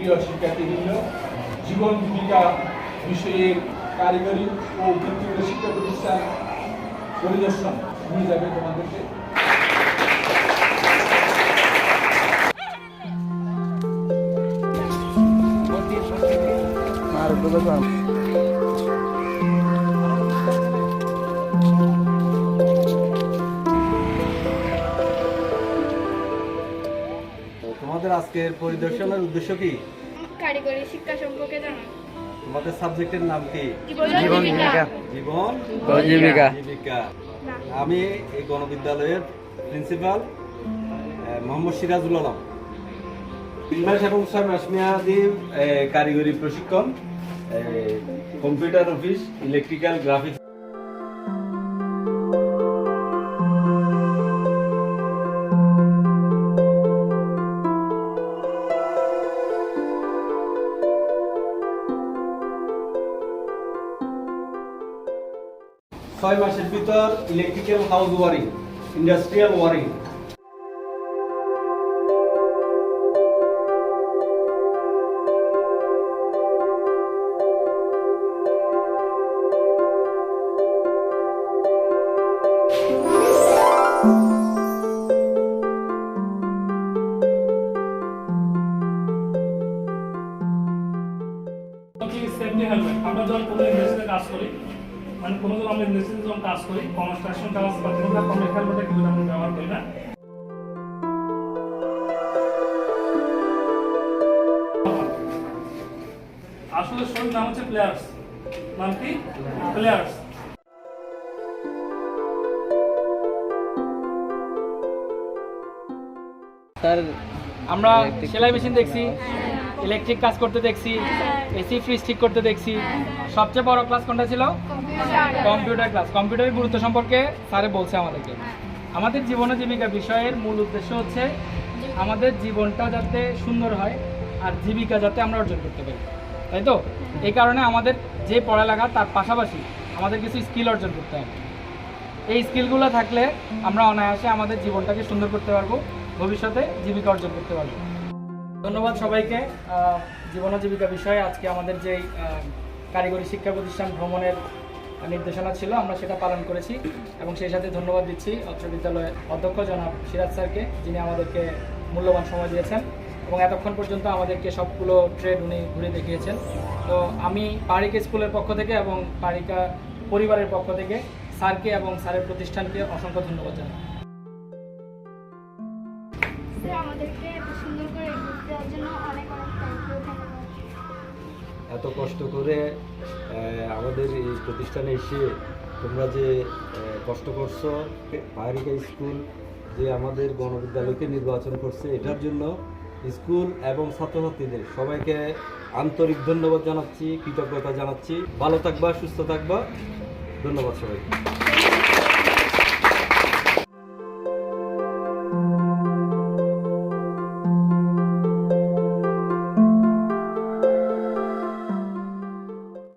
প্রিয় শিক্ষার্থীবৃন্দ, জীবন জীবিকা বিষয়ের কারিগরি ও ব্যক্তিগত শিক্ষা প্রতিষ্ঠান পরিদর্শন নিয়ে যাবে তোমাদেরকে। তো তোমাদের আজকের পরিদর্শনের উদ্দেশ্য কি? কারিগরি শিক্ষা সম্পর্কে জানা। তোমাদের সাবজেক্টের নাম কি? জীবন জীবিকা। জীবন জীবিকা। জীবিকা। আমি এই গণবিদ্যালয়ের প্রিন্সিপাল মোহাম্মদ সিরাজুল আলম। তিন মাস এবং ছয় মাস মেয়াদি কারিগরি প্রশিক্ষণ কম্পিউটার অফিস ইলেকট্রিক্যাল গ্রাফিক্স। ছয় মাসের ভিতর electrical house wiring industrial wiring আমরা যখন কোনো ইন্ডাস্ট্রিতে কাজ করি। মানে কোনো যখন আমরা ইন্ডাস্ট্রিতে যখন কাজ করি কনস্ট্রাকশন কাজ বা কোনো আমরা হেলমেটটা কিন্তু আমরা ব্যবহার করি না। আসলে শরীর নাম হচ্ছে প্লেয়ার্স নাম কি? প্লেয়ার্স আমরা সেলাই মেশিন দেখছি। ইলেকট্রিক কাজ করতে দেখছি এসি ফ্রিজ ঠিক করতে দেখছি। সবচেয়ে বড় ক্লাস কোনটা ছিল? কম্পিউটার ক্লাস কম্পিউটারের গুরুত্ব সম্পর্কে স্যারে বলছে আমাদেরকে। আমাদের জীবন জীবিকা বিষয়ের মূল উদ্দেশ্য হচ্ছে আমাদের জীবনটা যাতে সুন্দর হয় আর জীবিকা যাতে আমরা অর্জন করতে পারি। তাই তো? এই কারণে আমাদের যে পড়ালেখা তার পাশাপাশি আমাদের কিছু স্কিল অর্জন করতে হবে। এই স্কিলগুলো থাকলে আমরা অনায়াসে আমাদের জীবনটাকে সুন্দর করতে পারব ভবিষ্যতে জীবিকা অর্জন করতে পারব। ধন্যবাদ সবাইকে। জীবন জীবিকা বিষয়ে আজকে আমাদের যে কারিগরি শিক্ষা প্রতিষ্ঠান ভ্রমণের নির্দেশনা ছিল, আমরা সেটা পালন করেছি এবং সেই সাথে ধন্যবাদ দিচ্ছি অত্র বিদ্যালয়ের অধ্যক্ষ জনাব সিরাজ স্যারকে, যিনি আমাদেরকে মূল্যবান সময় দিয়েছেন এবং এতক্ষণ পর্যন্ত আমাদেরকে সবগুলো ট্রেড উনি ঘুরে দেখিয়েছেন। তো আমি পারিকা স্কুলের পক্ষ থেকে এবং পারিকা পরিবারের পক্ষ থেকে স্যারকে এবং স্যারের প্রতিষ্ঠানকে অসংখ্য ধন্যবাদ জানাই। আমাদেরকে এত সুন্দর করে ঘুরতে দেওয়ার জন্য অনেক অনেক থ্যাংক ইউ ধন্যবাদ এত কষ্ট করে আমাদের এই প্রতিষ্ঠানে এসে তোমরা যে কষ্ট করছ পাহাড়িকা স্কুল যে আমাদের গণবিদ্যালয়কে নির্বাচন করছে, এটার জন্য স্কুল এবং ছাত্রছাত্রীদের সবাইকে আন্তরিক ধন্যবাদ জানাচ্ছি, কৃতজ্ঞতা জানাচ্ছি। ভালো থাকবা, সুস্থ থাকবা। ধন্যবাদ সবাইকে।